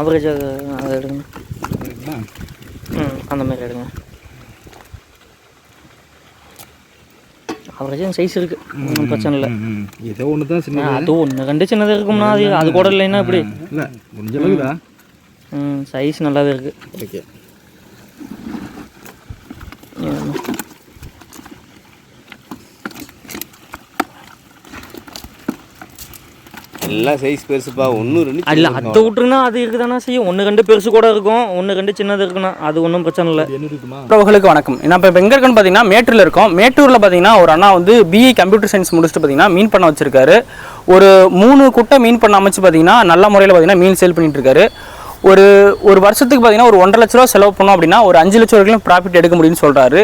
ஆவரேஜாக அதை எடுங்க. ம் அந்த மாதிரி எடுங்க. ஆவரேஜாக சைஸ் இருக்குது ஒன்றும் பிரச்சனை இல்லை. ஏதோ ஒன்று தான் சின்ன அது ஒன்று ரெண்டு சின்னதாக இருக்கும்னா அது அது கூட இல்லைன்னா இப்படி. இல்லை முடிஞ்ச ம் சைஸ் நல்லாவே இருக்குது ஓகே எல்லாம் சைஸ் பெருசுப்பா ஒன்று ரெண்டு இல்லை அதை விட்டுருன்னா அது இருக்குதானே செய்யும் ஒன்று ரெண்டு பெருசு கூட இருக்கும் ஒன்று ரெண்டு சின்னது இருக்குண்ணா அது ஒன்றும் பிரச்சனை இல்லை. என்ன இருக்குமா உறவுகளுக்கு வணக்கம். நான் இப்போ எங்கே இருக்கேன்னு பார்த்தீங்கன்னா மேட்டூரில் இருக்கோம். மேட்டூரில் பார்த்தீங்கன்னா ஒரு அண்ணா வந்து பிஇ கம்ப்யூட்டர் சயின்ஸ் முடிச்சுட்டு பார்த்தீங்கன்னா மீன் பண்ண வச்சிருக்காரு. ஒரு மூணு குட்டை மீன் பண்ண அமைச்சு பார்த்தீங்கன்னா நல்ல முறையில் பார்த்தீங்கன்னா மீன் சேல் பண்ணிட்டு இருக்காரு. ஒரு ஒரு வருஷத்துக்கு பார்த்தீங்கன்னா ஒரு ஒன்றரை லட்ச ரூபா செலவு பண்ணோம் அப்படின்னா ஒரு அஞ்சு லட்சம் வரைக்கும் ப்ராஃபிட் எடுக்க முடியும்னு சொல்கிறாரு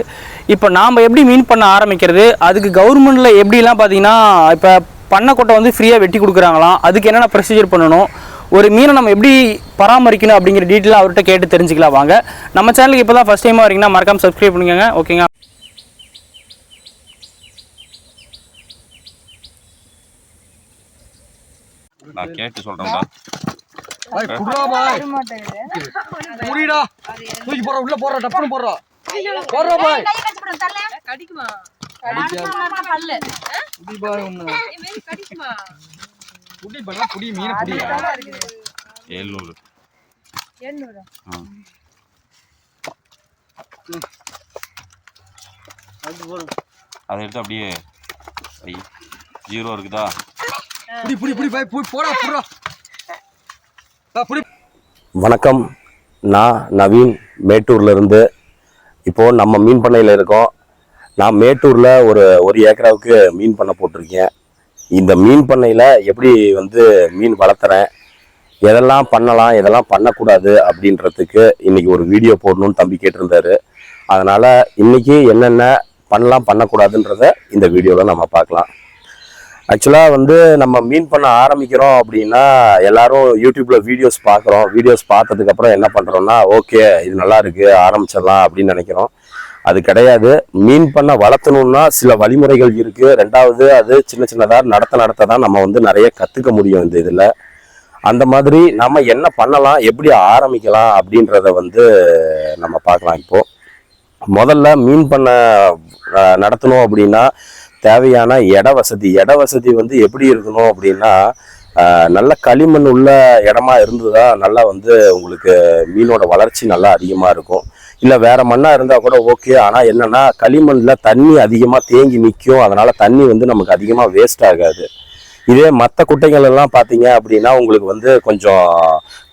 இப்போ நாம் எப்படி மீன் பண்ண ஆரம்பிக்கிறது? அதுக்கு கவர்மெண்ட்டில் எப்படிலாம் பார்த்தீங்கன்னா இப்போ பண்ணை கொட்டை வந்து ஃப்ரீயாக வெட்டி கொடுக்குறாங்களாம். அதுக்கு என்னென்ன ப்ரொசீஜர் பண்ணணும்? ஒரு மீனை நம்ம எப்படி பராமரிக்கணும் அப்படிங்கிற டீட்டெயிலாக அவர்கிட்ட கேட்டு தெரிஞ்சுக்கலாம் வாங்க. நம்ம சேனலுக்கு இப்போ தான் ஃபஸ்ட் டைமாக வரீங்கன்னா மறக்காம சப்ஸ்கிரைப் பண்ணிக்கோங்க ஓகேங்க நான் கேட்டு சொல்கிறேன்டா குடிடா தூக்கி போடுற உள்ள போடுற டப்புனு போடுற. போடுற பாய். கடிக்குமா? ஆ. அதை எடுத்து அப்படியே ஜீரோ இருக்குதா? புடி புடி புடி பாய் புடி போடா புடுறா ஆ, புடி. வணக்கம். நான் நவீன் மேட்டூர்ல இருந்து இப்போது நம்ம மீன் பண்ணையில் இருக்கோம். நான் மேட்டூரில் ஒரு ஒரு ஏக்கராவுக்கு மீன் பண்ணை போட்டிருக்கேன். இந்த மீன் பண்ணையில் எப்படி வந்து மீன் வளர்த்துறேன் எதெல்லாம் பண்ணலாம் எதெல்லாம் பண்ணக்கூடாது அப்படின்றதுக்கு இன்றைக்கி ஒரு வீடியோ போடணும்னு தம்பி கேட்டிருந்தாரு. அதனால் இன்னைக்கு என்னென்ன பண்ணலாம் பண்ணக்கூடாதுன்றத இந்த வீடியோவில் நம்ம பார்க்கலாம். ஆக்சுவலாக வந்து நம்ம மீன் பண்ண ஆரம்பிக்கிறோம் அப்படின்னா எல்லாரும் யூடியூப்பில் வீடியோஸ் பார்க்குறோம். வீடியோஸ் பார்த்ததுக்கப்புறம் என்ன பண்ணுறோன்னா ஓகே இது நல்லா இருக்குது ஆரம்பிச்சிடலாம் அப்படின்னு நினைக்கிறோம். அது கிடையாது. மீன் பண்ண வளர்த்தணும்னா சில வழிமுறைகள் இருக்கு. ரெண்டாவது அது சின்ன சின்னதாக நடத்த நடத்த தான் நம்ம வந்து நிறைய கற்றுக்க முடியும் இந்த இதில். அந்த மாதிரி நம்ம என்ன பண்ணலாம் எப்படி ஆரம்பிக்கலாம் அப்படின்றத வந்து நம்ம பார்க்கலாம் இப்போ. முதல்ல மீன் பண்ண நடத்தணும் அப்படின்னா தேவையான இட வசதி. இட வசதி வந்து எப்படி இருக்கணும் அப்படின்னா நல்ல களிமண் உள்ள இடமா இருந்ததா நல்லா வந்து உங்களுக்கு மீனோட வளர்ச்சி நல்லா அதிகமாக இருக்கும். இல்லை வேற மண்ணாக இருந்தால் கூட ஓகே ஆனால் என்னென்னா களிமண்ணில் தண்ணி அதிகமாக தேங்கி நிற்கும் அதனால் தண்ணி வந்து நமக்கு அதிகமாக வேஸ்ட் ஆகாது. இதே மற்ற குட்டைகள் எல்லாம் பார்த்தீங்க அப்படின்னா உங்களுக்கு வந்து கொஞ்சம்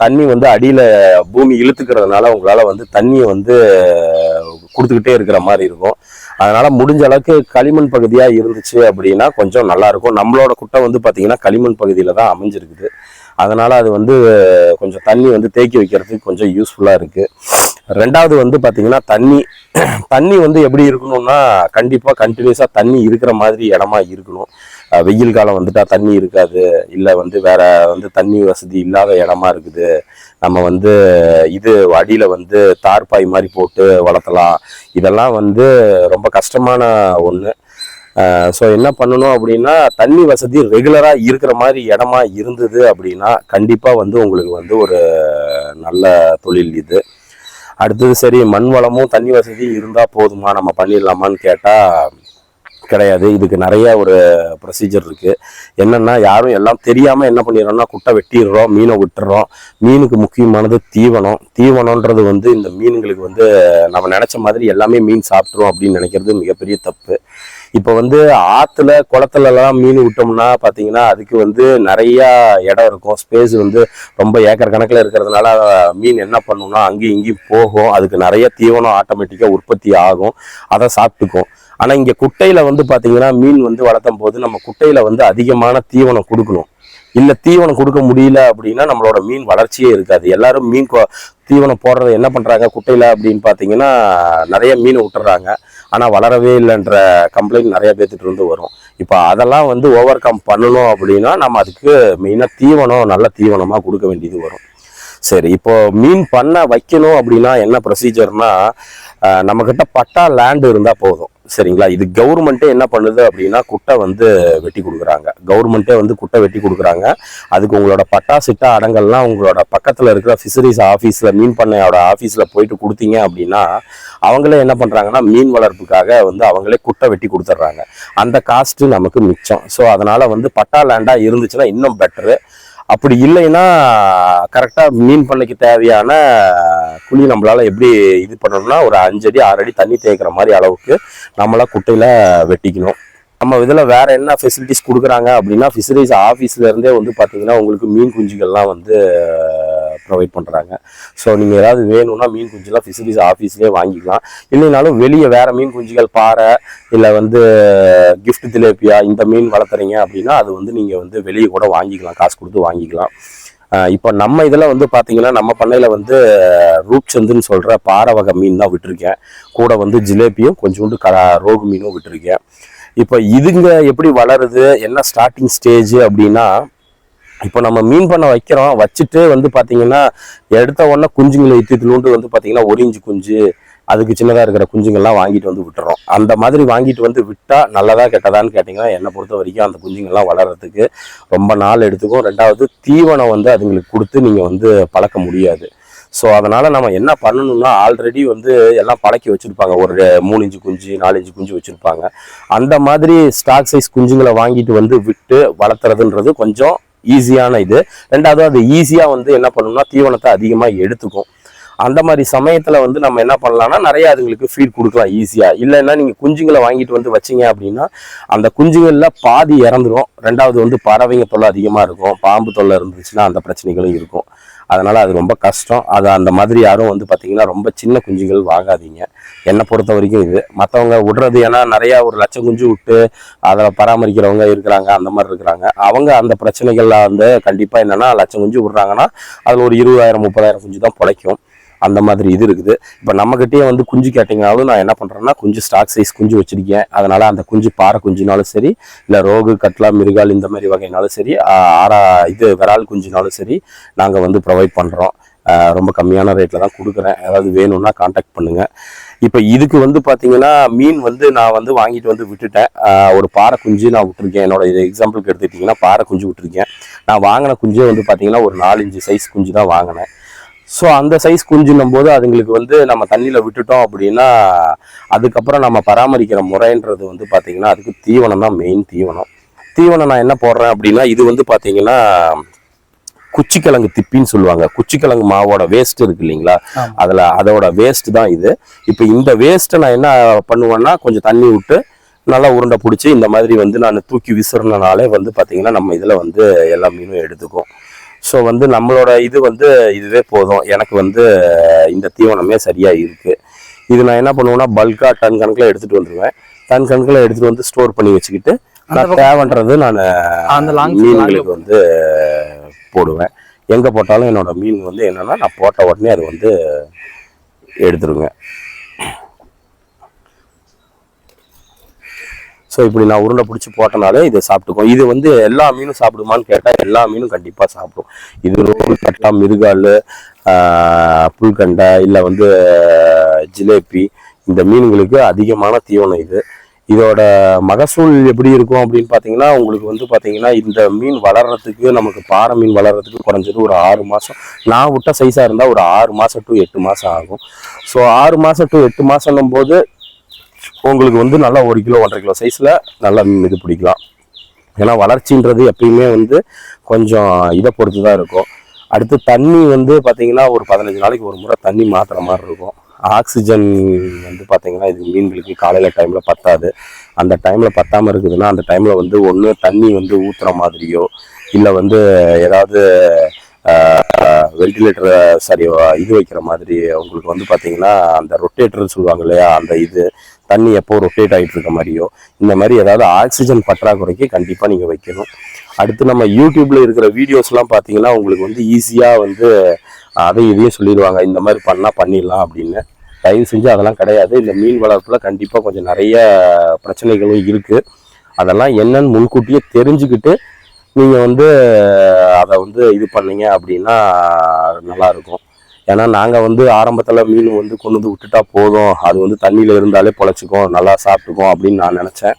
தண்ணி வந்து அடியில் பூமி இழுத்துக்கிறதுனால உங்களால் வந்து தண்ணியை வந்து கொடுத்துக்கிட்டே இருக்கிற மாதிரி இருக்கும். அதனால் முடிஞ்ச அளவுக்கு களிமண் பகுதியாக இருந்துச்சு அப்படின்னா கொஞ்சம் நல்லாயிருக்கும் நம்மளோட குட்டை வந்து பார்த்திங்கன்னா களிமண் பகுதியில் தான் அமைஞ்சிருக்குது. அதனால் அது வந்து கொஞ்சம் தண்ணி வந்து தேக்கி வைக்கிறதுக்கு கொஞ்சம் யூஸ்ஃபுல்லாக இருக்குது ரெண்டாவது வந்து பார்த்திங்கன்னா தண்ணி தண்ணி வந்து எப்படி இருக்கணும்னா கண்டிப்பாக கண்டினியூஸாக தண்ணி இருக்கிற மாதிரி இடமா இருக்கணும். வெயில் காலம் வந்துட்டால் தண்ணி இருக்காது. இல்லை வந்து வேற வந்து தண்ணி வசதி இல்லாத இடமா இருக்குது. நம்ம வந்து இது அடியில் வந்து தார்பாய் மாதிரி போட்டு வளர்த்தலாம். இதெல்லாம் வந்து ரொம்ப கஷ்டமான ஒன்று ஸோ என்ன பண்ணணும் அப்படின்னா தண்ணி வசதி ரெகுலராக இருக்கிற மாதிரி இடமா இருந்தது அப்படின்னா கண்டிப்பாக வந்து உங்களுக்கு வந்து ஒரு நல்ல தொழில் இது. அடுத்தது சரி மண் வளமும் தண்ணி வசதியும் இருந்தால் போதுமா? நம்ம பண்ணிடலாமான்னு கேட்டால் கிடையாது. இதுக்கு நிறைய ஒரு ப்ரொசீஜர் இருக்குது என்னென்னா யாரும் எல்லாம் தெரியாமல் என்ன பண்ணிடுறோம்னா குட்டை வெட்டிடுறோம் மீனை விட்டுறோம் மீனுக்கு முக்கியமானது தீவனம். தீவனன்றது வந்து இந்த மீனுங்களுக்கு வந்து நம்ம நினச்ச மாதிரி எல்லாமே மீன் சாப்பிட்றோம் அப்படின்னு நினைக்கிறது மிகப்பெரிய தப்பு. இப்போ வந்து ஆற்றுல குளத்துலலாம் மீன் விட்டோம்னா பார்த்தீங்கன்னா அதுக்கு வந்து நிறைய இடம் இருக்கும். ஸ்பேஸ் வந்து ரொம்ப ஏக்கர் கணக்கில் இருக்கிறதுனால மீன் என்ன பண்ணும்னா அங்கேயும் இங்கேயும் போகும். அதுக்கு நிறைய தீவனம் ஆட்டோமேட்டிக்காக உற்பத்தி ஆகும். அதை சாப்பிட்டுக்கும். ஆனால் இங்கே குட்டையில் வந்து பார்த்தீங்கன்னா மீன் வந்து வளர்த்தும் போது நம்ம குட்டையில் வந்து அதிகமான தீவனம் கொடுக்கணும். இல்லை தீவனம் கொடுக்க முடியல அப்படின்னா நம்மளோட மீன் வளர்ச்சியே இருக்காது. எல்லாரும் மீன் கொ- தீவனம் போடுறது என்ன பண்ணுறாங்க குட்டையில் அப்படின்னு பார்த்தீங்கன்னா நிறைய மீன் விட்டுறாங்க. ஆனால் வளரவே இல்லைன்ற கம்ப்ளைண்ட் நிறைய பேர்த்துட்டு இருந்து வரும். இப்போ அதெல்லாம் வந்து ஓவர் கம் பண்ணணும் அப்படின்னா நம்ம அதுக்கு மெயினாக தீவனம் நல்ல தீவனமாக கொடுக்க வேண்டியது வரும். சரி இப்போ மீன் பண்ண வைக்கணும் அப்படின்னா என்ன ப்ரொசீஜர்னா நம்மக்கிட்ட பட்டா லேண்டு இருந்தால் போதும். சரிங்களா? இது கவர்மெண்ட்டே என்ன பண்ணுது அப்படின்னா குட்டை வந்து வெட்டி கொடுக்குறாங்க. கவர்மெண்ட்டே வந்து குட்டை வெட்டி கொடுக்குறாங்க. அதுக்கு உங்களோட பட்டா சிட்டா அடங்கல்லாம் உங்களோட பக்கத்தில் இருக்கிற ஃபிஷரிஸ் ஆஃபீஸில் மீன் பண்ணையோட ஆஃபீஸில் போயிட்டு கொடுத்தீங்க அப்படின்னா அவங்களே என்ன பண்ணுறாங்கன்னா மீன் வளர்ப்புக்காக வந்து அவங்களே குட்டை வெட்டி கொடுத்துட்றாங்க. அந்த காஸ்ட்டு நமக்கு மிச்சம். ஸோ அதனால் வந்து பட்டா லேண்டாக இருந்துச்சுன்னா இன்னும் பெட்ரு அப்படி இல்லைன்னா கரெக்டாக மீன் பண்ணைக்கு தேவையான குழி நம்மளால் எப்படி இது பண்ணணும்னா ஒரு அஞ்சடி ஆறடி ஆறு அடி தண்ணி தேய்க்கிற மாதிரி அளவுக்கு நம்மளா குட்டையில் வெட்டிக்கணும். நம்ம இதில் வேறு என்ன ஃபெசிலிட்டிஸ் கொடுக்குறாங்க அப்படின்னா ஃபிஷரிஸ் ஆஃபீஸ்லேருந்தே வந்து பார்த்திங்கன்னா உங்களுக்கு மீன் குஞ்சுகள்லாம் வந்து ப்ரொவைட் பண்ணுறாங்க ஸோ நீங்கள் ஏதாவது வேணும்னா மீன் குஞ்சுலாம் ஃபிஷரிஸ் ஆஃபீஸ்லேயே வாங்கிக்கலாம். இல்லைனாலும் வெளியே வேறு மீன் குஞ்சுகள் பாறை இல்லை வந்து கிஃப்ட் திலேப்பியா இந்த மீன் வளர்த்துறீங்க அப்படின்னா அது வந்து நீங்கள் வந்து வெளியே கூட வாங்கிக்கலாம். காசு கொடுத்து வாங்கிக்கலாம். இப்போ நம்ம இதில் வந்து பார்த்தீங்கன்னா நம்ம பண்ணையில் வந்து ரூப்சந்துன்னு சொல்கிற பாறை வகை மீன் தான் விட்டுருக்கேன். கூட வந்து ஜிலேபியும் கொஞ்சோண்டு க ரோகு மீனும் விட்டுருக்கேன். இப்போ இதுங்க எப்படி வளருது என்ன ஸ்டார்டிங் ஸ்டேஜ் அப்படின்னா இப்போ நம்ம மீன் பண்ண வைக்கிறோம் வச்சுட்டு வந்து பார்த்தீங்கன்னா எடுத்த உடனே குஞ்சுங்களை இத்திலூண்டு வந்து பார்த்தீங்கன்னா ஒரு இன்ச்சு குஞ்சு அதுக்கு சின்னதாக இருக்கிற குஞ்சுங்கள்லாம் வாங்கிட்டு வந்து விட்டுறோம். அந்த மாதிரி வாங்கிட்டு வந்து விட்டால் நல்லதா கெட்டதான்னு கேட்டிங்கன்னா என்னை பொறுத்த வரைக்கும் அந்த குஞ்சுங்கள்லாம் வளர்கிறதுக்கு ரொம்ப நாள் எடுத்துக்கும். ரெண்டாவது தீவனம் வந்து அதுங்களுக்கு கொடுத்து நீங்கள் வந்து பழக்க முடியாது. ஸோ அதனால் நம்ம என்ன பண்ணணும்னா ஆல்ரெடி வந்து எல்லாம் பழக்கி வச்சுருப்பாங்க. ஒரு மூணு இஞ்சு குஞ்சு நாலு இஞ்சு குஞ்சு வச்சுருப்பாங்க. அந்த மாதிரி ஸ்டாக் சைஸ் குஞ்சுங்களை வாங்கிட்டு வந்து விட்டு வளர்த்துறதுன்றது கொஞ்சம் ஈஸியான இது. ரெண்டாவது அது ஈஸியாக வந்து என்ன பண்ணணும்னா தீவனத்தை அதிகமாக எடுத்துக்கும். அந்த மாதிரி சமயத்தில் வந்து நம்ம என்ன பண்ணலாம்னா நிறைய அதுங்களுக்கு ஃபீட் கொடுக்கலாம் ஈஸியாக இல்லைன்னா நீங்கள் குஞ்சுங்களை வாங்கிட்டு வந்து வச்சீங்க அப்படின்னா அந்த குஞ்சுகளில் பாதி இறந்துடும் ரெண்டாவது வந்து பறவைங்க தொல்லை அதிகமாக இருக்கும். பாம்பு தொல்லை இருந்துச்சுன்னா அந்த பிரச்சனைகளும் இருக்கும். அதனால் அது ரொம்ப கஷ்டம். அது அந்த மாதிரி யாரும் வந்து பார்த்தீங்கன்னா ரொம்ப சின்ன குஞ்சுகள் வாங்காதீங்க. என்னை பொறுத்த வரைக்கும் இது. மற்றவங்க விடுறது ஏன்னா நிறையா ஒரு லட்சம் குஞ்சு விட்டு அதை பராமரிக்கிறவங்க இருக்கிறாங்க அந்த மாதிரி இருக்கிறாங்க. அவங்க அந்த பிரச்சனைகள்லாம் வந்து கண்டிப்பாக என்னென்னா லட்சம் குஞ்சு விட்றாங்கன்னா அதில் ஒரு இருபதாயிரம் முப்பதாயிரம் குஞ்சு தான் பிழைக்கும். அந்த மாதிரி இது இருக்குது. இப்போ நம்மக்கிட்டேயே வந்து குஞ்சு கேட்டிங்கனாலும் நான் என்ன பண்ணுறேன்னா குஞ்சு ஸ்டாக் சைஸ் குஞ்சு வச்சுருக்கேன். அதனால் அந்த குஞ்சு பாறை குஞ்சுனாலும் சரி இல்லை ரோகு கட்லா மிருகால் இந்த மாதிரி வகைனாலும் சரி ஆறா இது விரால் குஞ்சுனாலும் சரி நாங்கள் வந்து ப்ரொவைட் பண்ணுறோம் ரொம்ப கம்மியான ரேட்டில் தான் கொடுக்குறேன். ஏதாவது வேணும்னா காண்டாக்ட் பண்ணுங்கள் இப்போ இதுக்கு வந்து பார்த்தீங்கன்னா மீன் வந்து நான் வந்து வாங்கிட்டு வந்து விட்டுட்டேன். ஒரு பாறை குஞ்சு நான் விட்டுருக்கேன். என்னோட இது எக்ஸாம்பிளுக்கு எடுத்துக்கிட்டிங்கன்னா பாறை குஞ்சு விட்டுருக்கேன். நான் வாங்கின குஞ்சே வந்து பார்த்தீங்கன்னா ஒரு நாலஞ்சு சைஸ் குஞ்சு தான் வாங்கினேன். ஸோ அந்த சைஸ் குஞ்சுன்னும் போது அதுங்களுக்கு வந்து நம்ம தண்ணியில் விட்டுட்டோம் அப்படின்னா அதுக்கப்புறம் நம்ம பராமரிக்கிற முறைன்றது வந்து பார்த்தீங்கன்னா அதுக்கு தீவனம் தான் மெயின் தீவனம். தீவனம் நான் என்ன போடுறேன் அப்படின்னா இது வந்து பார்த்தீங்கன்னா குச்சிக்கிழங்கு திப்பின்னு சொல்லுவாங்க. குச்சிக்கிழங்கு மாவோட வேஸ்ட் இருக்கு இல்லைங்களா. அதில் அதோட வேஸ்ட் தான் இது. இப்போ இந்த வேஸ்ட்டை நான் என்ன பண்ணுவேன்னா கொஞ்சம் தண்ணி விட்டு நல்லா உருண்டை பிடிச்சி இந்த மாதிரி வந்து நான் தூக்கி விசிறனாலே வந்து பார்த்தீங்கன்னா நம்ம இதில் வந்து எல்லா மீனும் எடுத்துக்கும். ஸோ வந்து நம்மளோட இது வந்து இதுவே போதும். எனக்கு வந்து இந்த தீவனமே சரியாக இருக்குது இது நான் என்ன பண்ணுவேன்னா பல்காக டன் கணக்கில் எடுத்துகிட்டு வந்துடுவேன் டன் கணக்கில் எடுத்துகிட்டு வந்து ஸ்டோர் பண்ணி வச்சுக்கிட்டு நான் தேவைன்றது நான் அந்த மீன்களுக்கு வந்து போடுவேன். எங்கே போட்டாலும் என்னோட மீன் வந்து என்னன்னா நான் போட்ட உடனே அது வந்து எடுத்துருங்க ஸோ இப்படி நான் உருண்டை பிடிச்சி போட்டனாலே இதை சாப்பிட்டுக்கும். இது வந்து எல்லா மீனும் சாப்பிடுமான்னு கேட்டால் எல்லா மீனும் கண்டிப்பாக சாப்பிடும். இது ரோல் கட்டா மிருகால் புல்கண்டை இல்லை வந்து ஜிலேபி இந்த மீன்களுக்கு அதிகமான தீவனம் இது. இதோட மகசூல் எப்படி இருக்கும் அப்படின்னு பார்த்தீங்கன்னா உங்களுக்கு வந்து பார்த்தீங்கன்னா இந்த மீன் வளர்றதுக்கு நமக்கு பாறை மீன் வளர்றதுக்கு குறைஞ்சது ஒரு ஆறு மாதம் நான் விட்ட சைஸாக இருந்தால் ஒரு ஆறு மாதம் டு எட்டு மாதம் ஆகும். ஸோ ஆறு மாதம் டு எட்டு மாதம்னும் போது உங்களுக்கு வந்து நல்லா ஒரு கிலோ ஒன்றரை கிலோ சைஸில் நல்லா மீன் இது பிடிக்கலாம். ஏன்னா வளர்ச்சின்றது எப்பயுமே வந்து கொஞ்சம் இதை பொறுத்து தான் இருக்கும். அடுத்து தண்ணி வந்து பார்த்திங்கன்னா ஒரு பதினஞ்சு நாளைக்கு ஒரு முறை தண்ணி மாற்றுற மாதிரி இருக்கும். ஆக்சிஜன் வந்து பார்த்திங்கன்னா இது மீன்களுக்கு காலையில் டைமில் பத்தாது. அந்த டைமில் பத்தாமல் இருக்குதுன்னா அந்த டைமில் வந்து ஒன்று தண்ணி வந்து ஊற்றுற மாதிரியோ இல்லை வந்து ஏதாவது வென்டிலேட்டர் சரி இது வைக்கிற மாதிரி உங்களுக்கு வந்து பார்த்தீங்கன்னா அந்த ரொட்டேட்டர்னு சொல்லுவாங்க இல்லையா அந்த இது தண்ணி எப்போ ரொட்டேட் ஆகிட்டு இருக்க மாதிரியோ இந்த மாதிரி ஏதாவது ஆக்சிஜன் பற்றாக்குறைக்கு கண்டிப்பாக நீங்கள் வைக்கணும். அடுத்து நம்ம யூடியூப்பில் இருக்கிற வீடியோஸ்லாம் பார்த்தீங்கன்னா உங்களுக்கு வந்து ஈஸியாக வந்து அதையும் இதையும் சொல்லிடுவாங்க. இந்த மாதிரி பண்ணால் பண்ணிடலாம் அப்படின்னு. தயவு செஞ்சு அதெல்லாம் கிடையாது. இந்த மீன் வளர்ப்பில் கண்டிப்பாக கொஞ்சம் நிறைய பிரச்சனைகளும் இருக்குது அதெல்லாம் என்னன்னு முன்கூட்டியே தெரிஞ்சுக்கிட்டு நீங்கள் வந்து அதை வந்து இது பண்ணீங்க அப்படின்னா நல்லாயிருக்கும் ஏன்னா நாங்கள் வந்து ஆரம்பத்தில் மீன் வந்து கொண்டு வந்து விட்டுட்டா போதும். அது வந்து தண்ணியில் இருந்தாலே பொழைச்சிக்கும் நல்லா சாப்பிட்டுக்கும் அப்படின்னு நான் நினச்சேன்.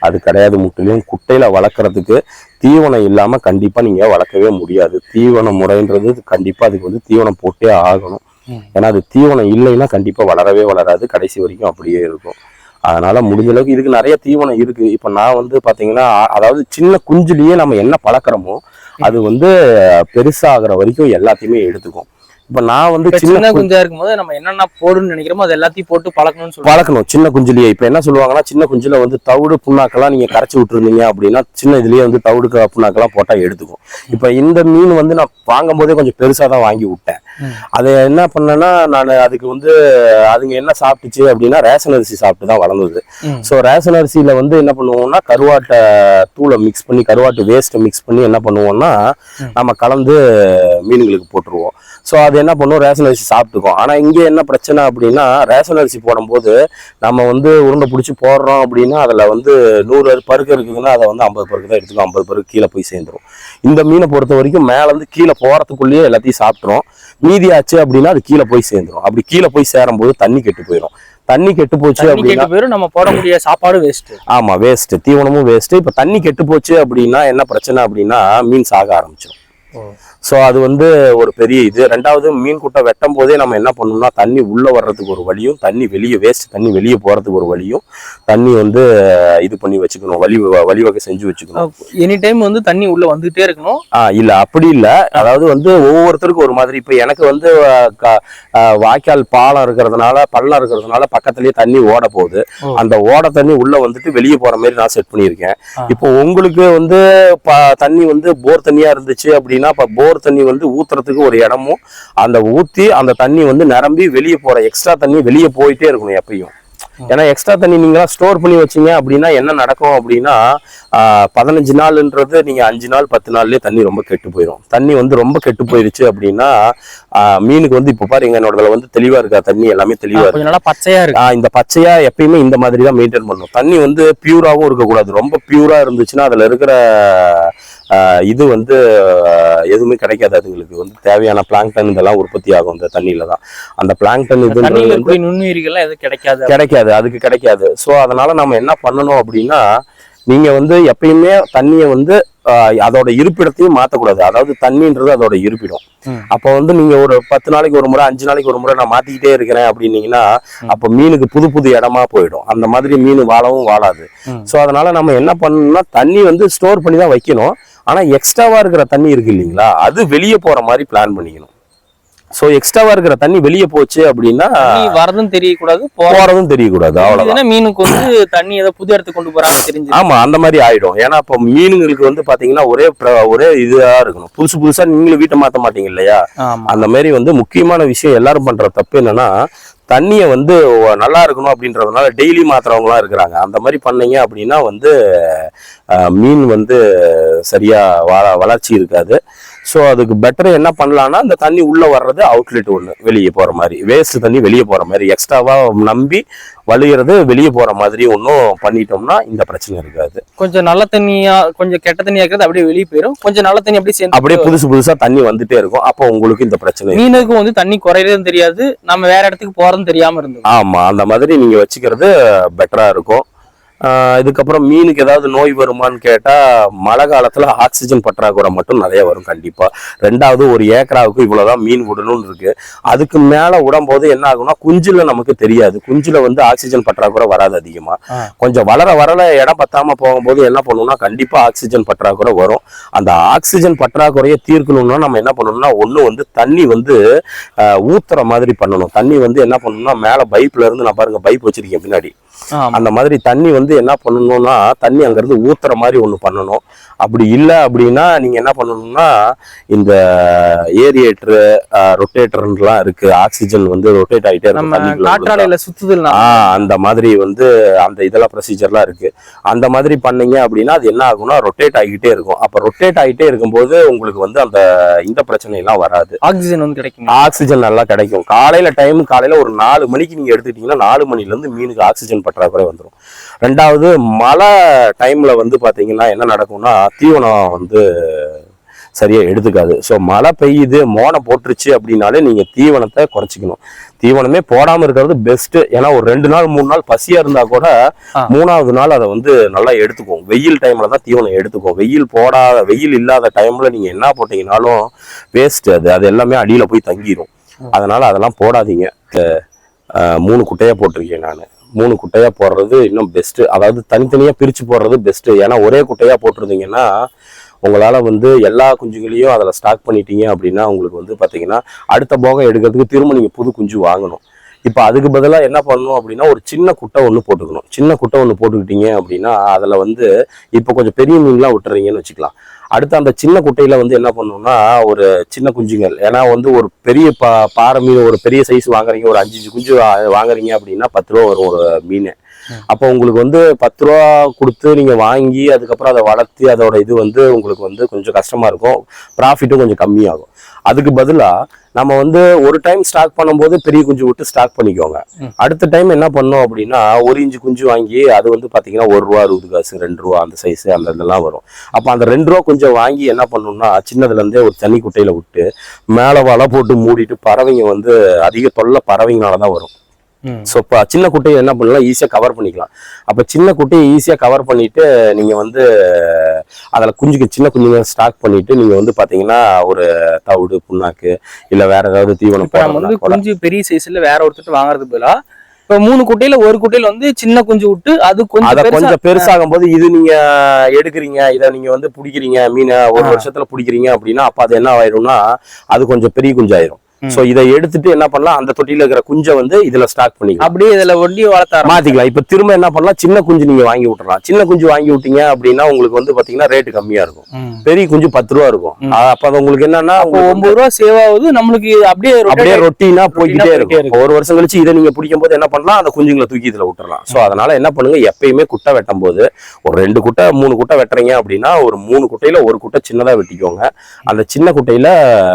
அது கிடையாது முற்றிலும். குட்டையில் வளர்க்குறதுக்கு தீவனம் இல்லாமல் கண்டிப்பாக நீங்கள் வளர்க்கவே முடியாது. தீவன முறைன்றது கண்டிப்பாக அதுக்கு வந்து தீவனம் போட்டே ஆகணும். ஏன்னா அது தீவனம் இல்லைன்னா கண்டிப்பாக வளரவே வளராது. கடைசி வரைக்கும் அப்படியே இருக்கும். அதனால முடிஞ்ச அளவுக்கு இதுக்கு நிறைய தீவனம் இருக்கு. இப்போ நான் வந்து பாத்தீங்கன்னா அ- அதாவது சின்ன குஞ்சுலயே நம்ம என்ன பழக்கிறோமோ அது வந்து பெருசாகிற வரைக்கும் எல்லாத்தையுமே எடுத்துக்கும். இப்போ நான் வந்து சின்ன குஞ்சு- இருக்கும்போது நம்ம என்னென்ன போடுன்னு நினைக்கிறோமோ அது எல்லாத்தையும் போட்டு பழக்கணும்னு சொல்லுவாங்க பழக்கணும். சின்ன குஞ்சுலயே. இப்போ என்ன சொல்லுவாங்கன்னா சின்ன குஞ்சுல வந்து தவிடு புண்ணாக்கெல்லாம் நீங்க கரைச்சி விட்டுருந்தீங்க அப்படின்னா சின்ன இதுலயே வந்து தவிடு புண்ணாக்கெல்லாம் போட்டா எடுத்துக்கும். இப்போ இந்த மீன் வந்து நான் வாங்கும் போதே கொஞ்சம் பெருசா தான் வாங்கி விட்டேன். அதை என்ன பண்ணேன்னா நான் அதுக்கு வந்து அதுங்க என்ன சாப்பிட்டுச்சு அப்படின்னா ரேஷன் அரிசி சாப்பிட்டு தான் வளர்ந்தது. ஸோ ரேஷன் அரிசியில வந்து என்ன பண்ணுவோம்னா கருவாட்டை தூளை மிக்ஸ் பண்ணி கருவாட்டு வேஸ்ட்டை மிக்ஸ் பண்ணி என்ன பண்ணுவோம்னா நம்ம கலந்து மீனுங்களுக்கு போட்டுருவோம். ஸோ அது என்ன பண்ணும்? ரேஷன் அரிசி சாப்பிட்டுக்கும். ஆனால் இங்கே என்ன பிரச்சனை அப்படின்னா ரேஷன் அரிசி போடும்போது நம்ம வந்து உருண்டை பிடிச்சி போடுறோம் அப்படின்னா அதில் வந்து நூறு பருக்கு இருக்குதுன்னா அதை வந்து ஐம்பது பருக்கு தான் எடுத்துக்கும். ஐம்பது பருக்கு கீழே போய் சேர்ந்துரும். இந்த மீனை பொறுத்த வரைக்கும் மேலேருந்து கீழே போகிறதுக்குள்ளேயே எல்லாத்தையும் சாப்பிட்றோம் மீதி ஆச்சு அப்படின்னா அது கீழே போய் சேர்ந்துரும். அப்படி கீழே போய் சேரும்போது தண்ணி கெட்டு போயிடும் தண்ணி கெட்டு போச்சு அப்படின்னா போயிரும். நம்ம போடக்கூடிய சாப்பாடு வேஸ்ட் ஆமா வேஸ்ட் தீவனமும் வேஸ்ட் இப்ப தண்ணி கெட்டு போச்சு அப்படின்னா என்ன பிரச்சனை அப்படின்னா மீன் சாக ஆரம்பிச்சிடும் ஸோ அது வந்து ஒரு பெரிய இது. ரெண்டாவது மீன் குட்டை வெட்டும் போதே நம்ம என்ன பண்ணணும்னா தண்ணி உள்ள வர்றதுக்கு ஒரு வழியும் தண்ணி வெளியே வேஸ்ட் தண்ணி வெளியே போறதுக்கு ஒரு வழியும் தண்ணி வந்து இது பண்ணி வச்சுக்கணும். வழி வழிவகை செஞ்சு வச்சுக்கணும். எனி டைம் வந்து தண்ணி உள்ள வந்துகிட்டே இருக்கணும். ஆ இல்ல அப்படி இல்ல. அதாவது வந்து ஒவ்வொருத்தருக்கும் ஒரு மாதிரி. இப்ப எனக்கு வந்து க- வாய்க்கால் பாலம் இருக்கிறதுனால பள்ளம் இருக்கிறதுனால பக்கத்துலயே தண்ணி ஓட போகுது. அந்த ஓட தண்ணி உள்ள வந்துட்டு வெளியே போற மாதிரி நான் செட் பண்ணியிருக்கேன். இப்போ உங்களுக்கு வந்து தண்ணி வந்து போர் தண்ணியா இருந்துச்சு அப்படின்னா இப்ப போர் தண்ணி வந்து ஊத்துறதுக்கு ஒரு இடமும் அந்த ஊத்தி அந்த தண்ணி வந்து நிரம்பி வெளியே போற எக்ஸ்ட்ரா தண்ணி வெளியே போயிட்டே இருக்கணும் எப்பயும். ஏன்னா எக்ஸ்ட்ரா தண்ணி நீங்களா ஸ்டோர் பண்ணி வச்சீங்க அப்படின்னா என்ன நடக்கும் அப்படின்னா பதினஞ்சு நாள்ன்றது நீங்க அஞ்சு நாள் பத்து நாள்லயே தண்ணி ரொம்ப கெட்டு போயிடும் தண்ணி வந்து ரொம்ப கெட்டு போயிருச்சு அப்படின்னா மீனுக்கு வந்து இப்ப பாருங்க என்னோடதுல வந்து தெளிவா இருக்கா? தண்ணி எல்லாமே தெளிவா இருக்கு நல்லா பச்சையா இருக்கு. இந்த பச்சையா எப்பயுமே இந்த மாதிரி தான் மெயின்டைன் பண்ணும் தண்ணி வந்து பியூராவும் இருக்கக்கூடாது. ரொம்ப பியூரா இருந்துச்சுன்னா அதுல இருக்கிற இது வந்து எதுவுமே கிடைக்காது அதுங்களுக்கு. வந்து தேவையான பிளாங்டன் இதெல்லாம் உற்பத்தி ஆகும் இந்த தண்ணியில தான். அந்த பிளாங்டன் இருக்கக்கூடிய நுண்ணுயிரிகள்லாம் எதுவும் கிடைக்காது? கிடைக்காது. அதுக்கு கிடைக்காது. ஸோ அதனால நம்ம என்ன பண்ணணும் அப்படின்னா நீங்க வந்து எப்பயுமே தண்ணியை வந்து அதோட இருப்பிடத்தையும் மாற்றக்கூடாது அதாவது தண்ணின்றது அதோட இருப்பிடம். அப்போ வந்து நீங்க ஒரு பத்து நாளைக்கு ஒரு முறை அஞ்சு நாளைக்கு ஒரு முறை நான் மாத்திக்கிட்டே இருக்கிறேன் அப்படின்னீங்கன்னா அப்போ மீனுக்கு புது புது இடமா போயிடும். அந்த மாதிரி மீன் வாழவும் வாழாது. ஸோ அதனால நம்ம என்ன பண்ணணும்னா தண்ணி வந்து ஸ்டோர் பண்ணி தான் வைக்கணும். ஆனா எக்ஸ்ட்ராவா இருக்கிற தண்ணி இருக்கு இல்லைங்களா? அது வெளியே போற மாதிரி பிளான் பண்ணிக்கணும். ஸோ எக்ஸ்ட்ராவா இருக்கிற தண்ணி வெளியே போச்சு அப்படின்னா வரதும் தெரியக்கூடாது போறது போறதும் தெரியக்கூடாது இதுனா மீனுக்கு வந்து தண்ணி ஏதோ புது இடத்துக்கு கொண்டு போறாங்க தெரிஞ்சு ஆமா அந்த மாதிரி ஆயிடும். ஏன்னா இப்போ மீனுங்களுக்கு வந்து பாத்தீங்கன்னா ஒரே ஒரே இதா இருக்கணும். புதுசு புதுசா நீங்களும் வீட்டை மாத்த மாட்டீங்க இல்லையா? அந்த மாதிரி வந்து முக்கியமான விஷயம் எல்லாரும் பண்ற தப்பு என்னன்னா தண்ணியை வந்து நல்லா இருக்கணும் அப்படின்றதுனால டெய்லி மாத்துறவங்களாம் இருக்கிறாங்க. அந்த மாதிரி பண்ணீங்க அப்படின்னா வந்து மீன் வந்து சரியாக வளர்ச்சி இருக்காது. ஸோ அதுக்கு பெட்டர் என்ன பண்ணலாம்னா இந்த தண்ணி உள்ள வர்றது அவுட்லெட் ஒன்று வெளியே போற மாதிரி. வேஸ்ட் தண்ணி வெளியே போற மாதிரி. எக்ஸ்ட்ராவா நம்பி வழிகிறது வெளியே போற மாதிரி ஒன்றும் பண்ணிட்டோம்னா இந்த பிரச்சனை இருக்காது. கொஞ்சம் நல்ல தண்ணியா கொஞ்சம் கெட்ட தண்ணியா இருக்கிறது அப்படியே வெளியே போயிடும் கொஞ்சம் நல்ல தண்ணி அப்படியே சேர்ந்து அப்படியே புதுசு புதுசா தண்ணி வந்துட்டே இருக்கும். அப்போ உங்களுக்கு இந்த பிரச்சனை. மீனுக்கும் வந்து தண்ணி குறையறதும் தெரியாது. நம்ம வேற இடத்துக்கு போறதும் தெரியாம இருந்தது ஆமா அந்த மாதிரி நீங்க வச்சுக்கிறது பெட்டரா இருக்கும். இதுக்கப்புறம் மீனுக்கு ஏதாவது நோய் வருமான்னு கேட்டா மழை காலத்துல ஆக்சிஜன் பற்றாக்குறை மட்டும் நிறைய வரும் கண்டிப்பா. ரெண்டாவது ஒரு ஏக்கராவுக்கு இவ்வளவுதான் மீன் விடணும்னு இருக்கு. அதுக்கு மேல விடும்போது என்ன ஆகும்னா குஞ்சுல நமக்கு தெரியாது. குஞ்சுல வந்து ஆக்சிஜன் பற்றாக்குறை வராது அதிகமா. ஆ. கொஞ்சம் வளர வளர இடம் பத்தாம போகும்போது என்ன பண்ணணும்னா கண்டிப்பா ஆக்சிஜன் பற்றாக்குறை வரும். அந்த ஆக்சிஜன் பற்றாக்குறையை தீர்க்கணும்னா நம்ம என்ன பண்ணணும்னா ஒண்ணு வந்து தண்ணி வந்து ஊத்துற மாதிரி பண்ணணும். தண்ணி வந்து என்ன பண்ணணும்னா மேல பைப்ல இருந்து நான் பாருங்க பைப் வச்சிருக்கேன் பின்னாடி. அந்த மாதிரி தண்ணி வந்து என்ன பண்ணணும்னா தண்ணி அங்கேருந்து ஊத்துற மாதிரி ஒன்று பண்ணணும். அப்படி இல்லை அப்படின்னா நீங்க என்ன பண்ணணும்னா இந்த ஏரியேட்டரு ரொட்டேட்டர்லாம் இருக்கு. ஆக்சிஜன் வந்து ரொட்டேட் விழுந்தா. காற்றாலையில சுத்துதல் அந்த மாதிரி வந்து அந்த இதெல்லாம் ப்ரொசீஜர்லாம் இருக்கு. அந்த மாதிரி பண்ணீங்க அப்படின்னா அது என்ன ஆகும்னா ரொட்டேட் ஆகிட்டே இருக்கும். அப்ப ரொட்டேட் ஆகிட்டே இருக்கும்போது உங்களுக்கு வந்து அந்த இந்த பிரச்சனை எல்லாம் வராது. ஆக்சிஜன் வந்து கிடைக்கும்? ஆக்சிஜன் நல்லா கிடைக்கும். காலையில டைம் காலையில ஒரு நாலு மணிக்கு நீங்க எடுத்துக்கிட்டீங்கன்னா நாலு மணில இருந்து மீனுக்கு ஆக்சிஜன் பற்றாக்குறை வந்துடும் ரெண்டாவது மழை டைம்ல வந்து பாத்தீங்கன்னா என்ன நடக்கும்னா தீவனம் வந்து சரியா எடுத்துக்காது. ஸோ மழை பெய்யுது மோனை போட்டுருச்சு அப்படின்னாலே நீங்க தீவனத்தை குறைச்சிக்கணும். தீவனமே போடாம இருக்கிறது பெஸ்ட் ஏன்னா ஒரு ரெண்டு நாள் மூணு நாள் பசியா இருந்தா கூட. மூணாவது நாள் அதை வந்து நல்லா எடுத்துக்கும் வெயில் டைம்ல தான் தீவனம் எடுத்துக்கும் வெயில் போடாத வெயில் இல்லாத டைம்ல நீங்க என்ன போட்டீங்கனாலும் வேஸ்ட் அது. அது எல்லாமே அடியில போய் தங்கிரும். அதனால அதெல்லாம் போடாதீங்க. மூணு குட்டையா போட்டிருக்கேன் நான். மூணு குட்டையாக போடுறது இன்னும் பெஸ்ட்டு அதாவது தனித்தனியாக பிரித்து போடுறது பெஸ்ட்டு ஏன்னா ஒரே குட்டையாக போட்டிருந்தீங்கன்னா உங்களால் வந்து எல்லா குஞ்சுகளையும் அதில் ஸ்டாக் பண்ணிட்டீங்க அப்படின்னா உங்களுக்கு வந்து பார்த்தீங்கன்னா அடுத்த போகம் எடுக்கிறதுக்கு திரும்ப நீங்கள் புது குஞ்சு வாங்கணும். இப்போ அதுக்கு பதிலாக என்ன பண்ணணும் அப்படின்னா ஒரு சின்ன குட்டை ஒன்று போட்டுக்கணும். சின்ன குட்டை ஒன்று போட்டுக்கிட்டீங்க அப்படின்னா அதில் வந்து இப்போ கொஞ்சம் பெரிய மீன்லாம் விட்டுறீங்கன்னு வச்சுக்கலாம். அடுத்து அந்த சின்ன குட்டையில வந்து என்ன பண்ணணும்னா ஒரு சின்ன குஞ்சுங்கள் ஏன்னா வந்து ஒரு பெரிய பா பாறை மீன் ஒரு பெரிய சைஸ் வாங்குறீங்க ஒரு அஞ்சு அஞ்சு குஞ்சு வாங்குறீங்க அப்படின்னா பத்து ரூபா வரும் ஒரு மீன். அப்போ உங்களுக்கு வந்து பத்து ரூபா கொடுத்து நீங்க வாங்கி அதுக்கப்புறம் அதை வளர்த்து அதோட இது வந்து உங்களுக்கு வந்து கொஞ்சம் கஷ்டமா இருக்கும். ப்ராஃபிட்டும் கொஞ்சம் கம்மியாகும். அதுக்கு பதிலா நம்ம வந்து ஒரு டைம் ஸ்டாக் பண்ணும்போது பெரிய குஞ்சு விட்டு ஸ்டாக் பண்ணிக்கோங்க. அடுத்த டைம் என்ன பண்ணோம் அப்படின்னா ஒரு இன்ச்சு குஞ்சு வாங்கி அது வந்து பாத்தீங்கன்னா ஒரு ரூபா அறுபது காசு ரெண்டு ரூபா அந்த சைஸ் அந்த இதெல்லாம் வரும். அப்போ அந்த ரெண்டு ரூபா கொஞ்சம் வாங்கி என்ன பண்ணணும்னா சின்னதுல இருந்தே ஒரு தண்ணி குட்டையில விட்டு மேலே வலை போட்டு மூடிட்டு பறவைங்க வந்து அதிக தொல்லை பறவைங்கனால தான் வரும். ஸோ இப்போ சின்ன குட்டையை என்ன பண்ணலாம்? ஈஸியாக கவர் பண்ணிக்கலாம். அப்போ சின்ன குட்டையை ஈஸியாக கவர் பண்ணிட்டு நீங்கள் வந்து அதில் குஞ்சுக்கு சின்ன குஞ்சுங்க ஸ்டாக் பண்ணிட்டு நீங்கள் வந்து பார்த்தீங்கன்னா ஒரு தவிடு புண்ணாக்கு இல்லை வேற ஏதாவது தீவனம் நம்ம வந்து குஞ்சு பெரிய சைஸ்ல வேற ஒருத்தர் வாங்குறது பதிலா இப்போ மூணு குட்டையில ஒரு குட்டையில வந்து சின்ன குஞ்சு விட்டு அது கொஞ்சம் அதை கொஞ்சம் பெருசாகும் போது இது நீங்க எடுக்கிறீங்க இதை நீங்க வந்து பிடிக்கிறீங்க மீனை ஒரு. வருஷத்துல பிடிக்கிறீங்க அப்படின்னா அப்ப அது என்ன ஆயிரும்னா அது கொஞ்சம் பெரிய குஞ்சாயிரும். ம். சோ இதை எடுத்துட்டு என்ன பண்ணலாம்? அந்த தொட்டியில இருக்கிற குஞ்சை வந்து இதுல ஸ்டாக் பண்ணிக்கலாம். அப்படியே இதுல ஒட்டி வளர்த்த. மாத்திக்கலாம். இப்ப திரும்ப என்ன பண்ணலாம்? சின்ன குஞ்சு நீங்க வாங்கி விட்டுறலாம். சின்ன குஞ்சு வாங்கி விட்டீங்க அப்படின்னா உங்களுக்கு வந்து பாத்தீங்கன்னா ரேட்டு கம்மியா இருக்கும். பெரிய குஞ்சு பத்து ரூபா இருக்கும். அப்ப அது உங்களுக்கு என்னன்னா ஒன்பது ரூபா சேவ் ஆகுது நம்மளுக்கு அப்படியே அப்படியே ரொட்டீனா போய்கிட்டே இருக்கும். ஒரு வருஷம் கழிச்சு இதை நீங்க பிடிக்கும் போது என்ன பண்ணலாம்? அந்த குஞ்சுங்களை தூக்கி இதுல விட்டுறலாம். சோ அதனால என்ன பண்ணுங்க? எப்பயுமே குட்டை வெட்டும் போது ஒரு ரெண்டு குட்டை மூணு குட்டை வெட்டுறீங்க அப்படின்னா ஒரு மூணு குட்டையில ஒரு குட்டை சின்னதா வெட்டிக்கோங்க. அந்த சின்ன குட்டையில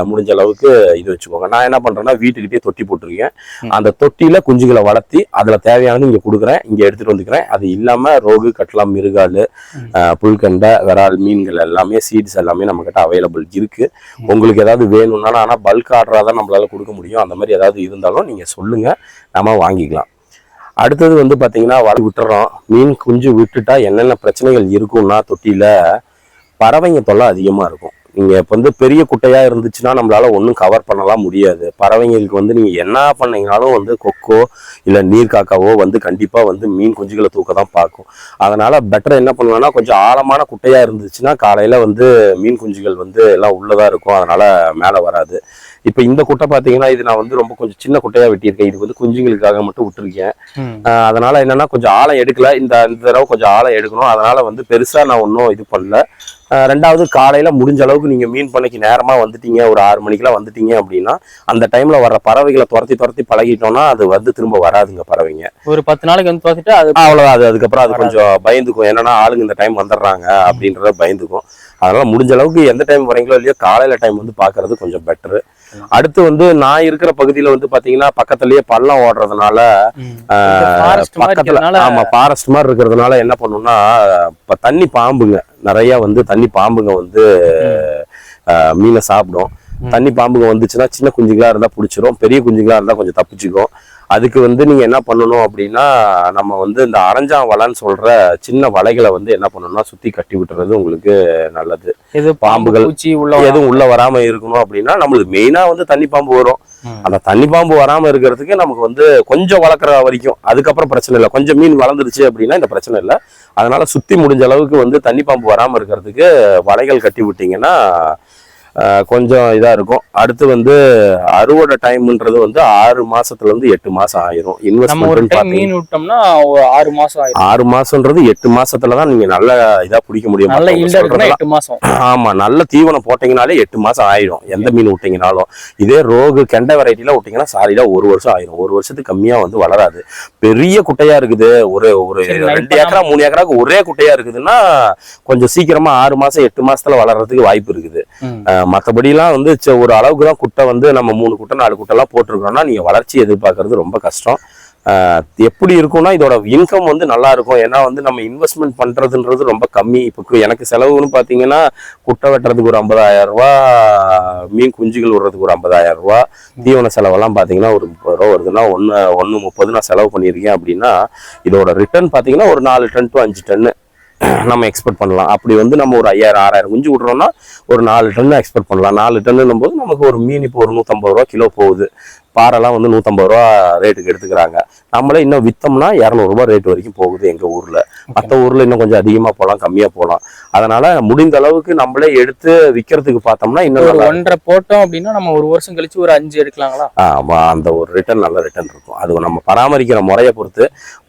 முடிஞ்ச அளவுக்கு இது வச்சுக்கோங்க. நான் என்ன பண்றேன்னா வீட்டுக்கிட்டே தொட்டி போட்டிருக்கேன். அந்த தொட்டியில குஞ்சுகளை வளர்த்தி அதுல தேவையானது இங்க கொடுக்குறேன். இங்க எடுத்துட்டு வந்துக்கிறேன். அது இல்லாம ரோகு கட்லாம் மிருகாலு புல்கண்டை விரால் மீன்கள் எல்லாமே சீட்ஸ் எல்லாமே நம்ம கிட்ட அவைலபிள் இருக்கு உங்களுக்கு ஏதாவது வேணும்னாலும் ஆனா பல்க் ஆர்டரா தான் நம்மளால கொடுக்க முடியும். அந்த மாதிரி ஏதாவது இருந்தாலும் நீங்க சொல்லுங்க. நம்ம வாங்கிக்கலாம். அடுத்தது வந்து பாத்தீங்கன்னா வலை விட்டுறோம். மீன் குஞ்சு விட்டுட்டா என்னென்ன பிரச்சனைகள் இருக்கும்னா தொட்டியில பறவைங்க தொல்லை அதிகமா இருக்கும். நீங்கள் இப்போ வந்து பெரிய குட்டையாக இருந்துச்சுன்னா நம்மளால் ஒன்றும் கவர் பண்ணலாம் முடியாது. பறவைங்களுக்கு வந்து நீங்கள் என்ன பண்ணீங்கனாலும் வந்து கொக்கோ இல்லை நீர் காக்காவோ வந்து கண்டிப்பாக வந்து மீன் குஞ்சுகளை தூக்க தான் பார்க்கும். அதனால் பெட்டர் என்ன பண்ணுவேன்னா கொஞ்சம் ஆழமான குட்டையாக இருந்துச்சுன்னா காலையில் வந்து மீன் குஞ்சுகள் வந்து எல்லாம் உள்ளதாக இருக்கும். அதனால் மேலே வராது. இப்போ இந்த குட்டை பார்த்தீங்கன்னா இது நான் வந்து ரொம்ப கொஞ்சம் சின்ன குட்டையா வெட்டியிருக்கேன். இது வந்து குஞ்சுங்களுக்காக மட்டும் விட்டுருக்கேன். அதனால என்னன்னா கொஞ்சம் ஆழம் எடுக்கல. இந்த இந்த தடவை கொஞ்சம் ஆழம் எடுக்கணும். அதனால வந்து பெருசா நான் ஒன்றும் இது பண்ணல. ரெண்டாவது காலையில முடிஞ்ச அளவுக்கு நீங்க மீன் பண்ணைக்கு நேரமா வந்துட்டீங்க. ஒரு ஆறு மணிக்கெல்லாம் வந்துட்டீங்க அப்படின்னா அந்த டைம்ல வர்ற பறவைகளை துரத்தி துரத்தி பழகிட்டோம்னா அது வந்து திரும்ப வராதுங்க பறவைங்க. ஒரு பத்து நாளைக்கு வந்து பார்த்துட்டு அது அவ்வளவுதான். அது அதுக்கப்புறம் அது. கொஞ்சம் பயந்துக்கும். என்னன்னா ஆளுங்க இந்த டைம் வந்துடுறாங்க அப்படின்றத பயந்துக்கும். அதனால முடிஞ்ச அளவுக்கு எந்த டைம் வரீங்களோ இல்லையோ காலையில டைம் வந்து பாக்குறது கொஞ்சம் பெட்டர் அடுத்து வந்து நான் இருக்கிற பகுதியில வந்து பாத்தீங்கன்னா பக்கத்துலயே பள்ளம் ஓடுறதுனால பக்கத்துல ஆமா ஃபாரஸ்ட் மாதிரி இருக்கிறதுனால என்ன பண்ணும்னா இப்ப தண்ணி பாம்புங்க. நிறைய வந்து தண்ணி பாம்புங்க வந்து ஆஹ், மீனை சாப்பிடும். தண்ணி பாம்புங்க வந்துச்சுன்னா சின்ன குஞ்சுங்களா இருந்தா பிடிச்சிரும். பெரிய குஞ்சுங்களா இருந்தா கொஞ்சம் தப்பிச்சுக்கும். அதுக்கு வந்து நீங்க என்ன பண்ணணும் அப்படின்னா நம்ம வந்து இந்த அரஞ்சான் வலைன்னு சொல்ற சின்ன வலைகளை வந்து என்ன பண்ணணும்னா சுத்தி கட்டி விட்டுறது உங்களுக்கு நல்லது. எது பாம்புகள், உள்ள. எதுவும் உள்ள வராம இருக்கணும் அப்படின்னா நம்மளுக்கு மெயினா வந்து தண்ணி பாம்பு வரும். அந்த தண்ணி பாம்பு வராம இருக்கிறதுக்கு நமக்கு வந்து கொஞ்சம் வளர்க்குற வரைக்கும் அதுக்கப்புறம் பிரச்சனை இல்லை. கொஞ்சம் மீன் வளர்ந்துருச்சு அப்படின்னா இந்த பிரச்சனை இல்லை. அதனால சுத்தி முடிஞ்ச அளவுக்கு வந்து தண்ணி பாம்பு வராம இருக்கிறதுக்கு வலைகள் கட்டி விட்டீங்கன்னா கொஞ்சம் இதா இருக்கும். அடுத்து வந்து அறுவடை டைம்ன்றது வந்து ஆறு மாசத்துல இருந்து எட்டு மாசம் ஆயிரும். இன்வெஸ்ட்மெண்ட் டைம் மீன் விட்டோம்னா ஆறு மாசம் ஆயிடும் ஆறு மாசம்ன்றது எட்டு மாசத்துல தான் நீங்க நல்ல இதா பிடிக்க முடியும். நல்ல எட்டு மாசம். ஆமா நல்ல தீவனம் போட்டீங்கனாலே எட்டு மாசம் ஆயிடும் எந்த மீன் விட்டீங்கனாலும். இதே ரோகு கெண்டை வெரைட்டில விட்டீங்கன்னா சாலிடா ஒரு வருஷம் ஆயிரும். ஒரு வருஷத்துக்கு கம்மியா வந்து வளராது. பெரிய குட்டையா இருக்குது. ஒரு ஒரு ரெண்டு ஏக்கரா மூணு ஏக்கராக்கு ஒரே குட்டையா இருக்குதுன்னா கொஞ்சம் சீக்கிரமா ஆறு மாசம் எட்டு மாசத்துல வளர்றதுக்கு வாய்ப்பு இருக்குது. மற்றபடிலாம் வந்து ச- ஒரு அளவுக்கு தான் குட்டை வந்து நம்ம மூணு குட்டை நாலு குட்டைலாம் போட்டிருக்கிறோம்னா நீங்கள் வளர்ச்சி எதிர்பார்க்கறது ரொம்ப கஷ்டம். எப்படி இருக்கும்னா இதோட இன்கம் வந்து நல்லா இருக்கும். ஏன்னா வந்து நம்ம இன்வெஸ்ட்மெண்ட் பண்ணுறதுன்றது ரொம்ப கம்மி. இப்போ எனக்கு செலவுன்னு பார்த்தீங்கன்னா குட்டை வெட்டுறதுக்கு ஒரு ஐம்பதாயிரம் ரூபா மீன் குஞ்சுகள் விடுறதுக்கு ஒரு ஐம்பதாயிரம் ரூபா தீவன செலவெல்லாம் பார்த்தீங்கன்னா ஒரு முப்பது ரூபா வருதுன்னா ஒன்று ஒன்று முப்பது நான் செலவு பண்ணியிருக்கேன் அப்படின்னா இதோட ரிட்டர்ன் பார்த்தீங்கன்னா ஒரு நாலு டன் டு அஞ்சு டன்னு நம்ம எக்ஸ்பெக்ட் பண்ணலாம். அப்படி வந்து நம்ம ஒரு ஐயாயிரம் ஆறாயிரம் குஞ்சு விட்றோம்னா ஒரு நாலு டன் எக்ஸ்பெக்ட் பண்ணலாம். நாலு டன்னும் போது நமக்கு ஒரு மீன் இப்போ ஒரு நூற்றம்பது ரூபா கிலோ போகுது. பாறைலாம் வந்து நூற்றம்பது ரூபா ரேட்டுக்கு எடுத்துக்கிறாங்க. நம்மளே இன்னும் விற்றோம்னா இரநூறுபா ரேட் வரைக்கும் போகுது எங்கள் ஊரில். மற்ற ஊரில் இன்னும் கொஞ்சம் அதிகமாக போகலாம் கம்மியாக போகலாம். அதனால முடிந்த அளவுக்கு நம்மளே எடுத்து விற்கிறதுக்கு பார்த்தோம்னா இன்னும் ஒன்றரை போட்டோம் அப்படின்னா நம்ம ஒரு வருஷம் கழிச்சு ஒரு அஞ்சு எடுக்கலாங்களா? ஆமா அந்த ஒரு ரிட்டர்ன் நல்ல ரிட்டர்ன் இருக்கும். அது நம்ம பராமரிக்கிற முறையை பொறுத்து.